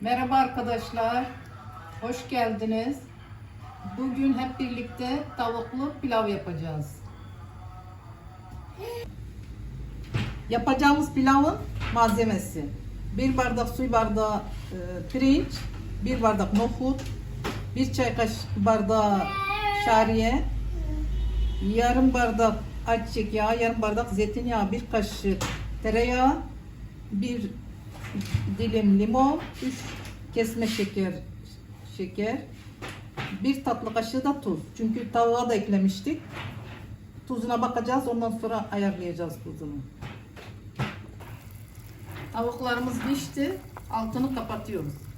Merhaba arkadaşlar. Hoş geldiniz. Bugün hep birlikte tavuklu pilav yapacağız. Yapacağımız pilavın malzemesi. Bir bardak su bardağı e, pirinç, bir bardak nohut, bir çay kaşığı bardağı şariye, yarım bardak ayçiçek yağı, yarım bardak zeytinyağı, bir kaşık tereyağı, bir dilim limon, üç kesme şeker, şeker, bir tatlı kaşığı da tuz. Çünkü tavuğa da eklemiştik. Tuzuna bakacağız, ondan sonra ayarlayacağız tuzunu. Tavuklarımız pişti, altını kapatıyoruz.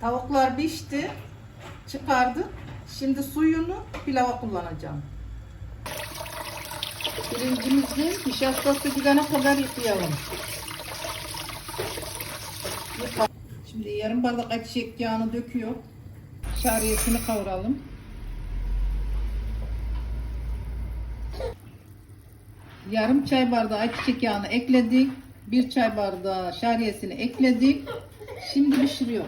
Tavuklar pişti, çıkardık. Şimdi suyunu pilava kullanacağım. Pirincimizi nişastası gidene kadar yıkayalım. Yıka- Şimdi yarım bardak ayçiçek yağını döküyor. Şariyesini kavuralım. Yarım çay bardağı ayçiçek yağını ekledik. Bir çay bardağı şariyesini ekledik. Şimdi pişiriyor.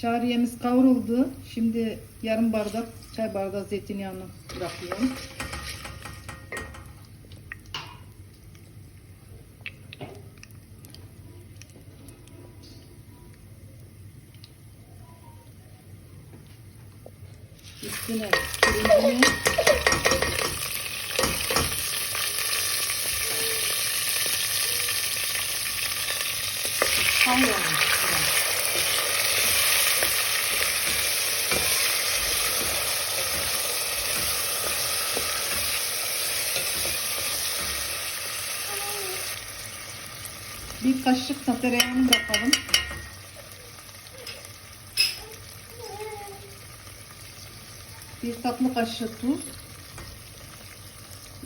Şariyemiz kavruldu. Şimdi yarım bardak çay bardağı zeytinyağını bırakıyorum. Üstüne pirincini kavralım. Bir kaşık da tereyağını bırakalım. Bir tatlı kaşığı tuz.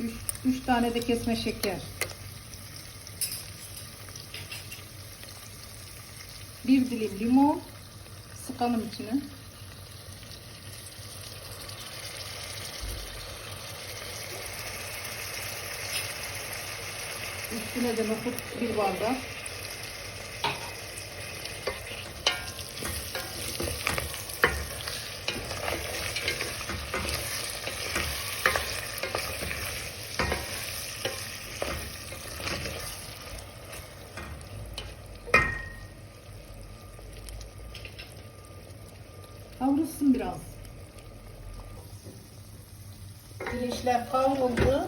Üç, üç tane de kesme şeker. Bir dilim limon. Sıkalım içine. Üstüne de nohut bir bardak. Kavrulsun biraz. Pirinçler kavruldu.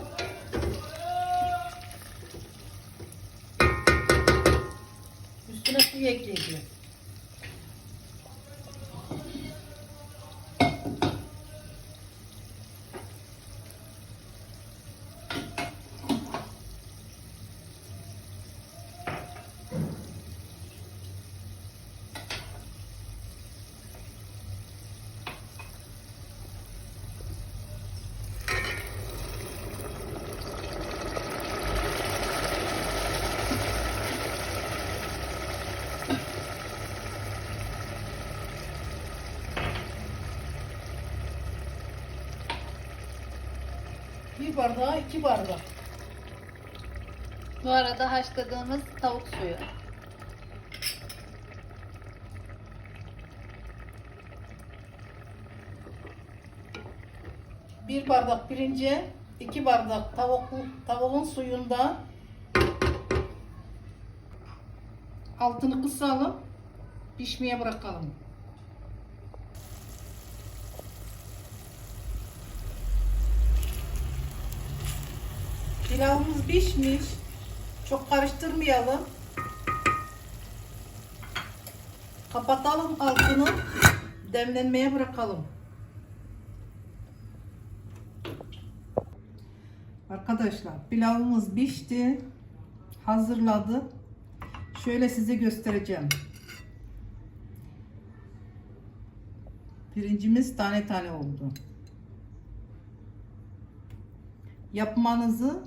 Üstüne Bir bardağa iki bardak. Bu arada haşladığımız tavuk suyu. Bir bardak pirince, iki bardak tavuk, tavuğun suyundan altını kısalım, pişmeye bırakalım. Pilavımız pişmiş. Çok karıştırmayalım. Kapatalım altını. Demlenmeye bırakalım. Arkadaşlar pilavımız pişti. Hazırladı. Şöyle size göstereceğim. Pirincimiz tane tane oldu. yapmanızı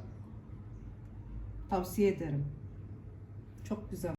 tavsiye ederim. Çok güzel.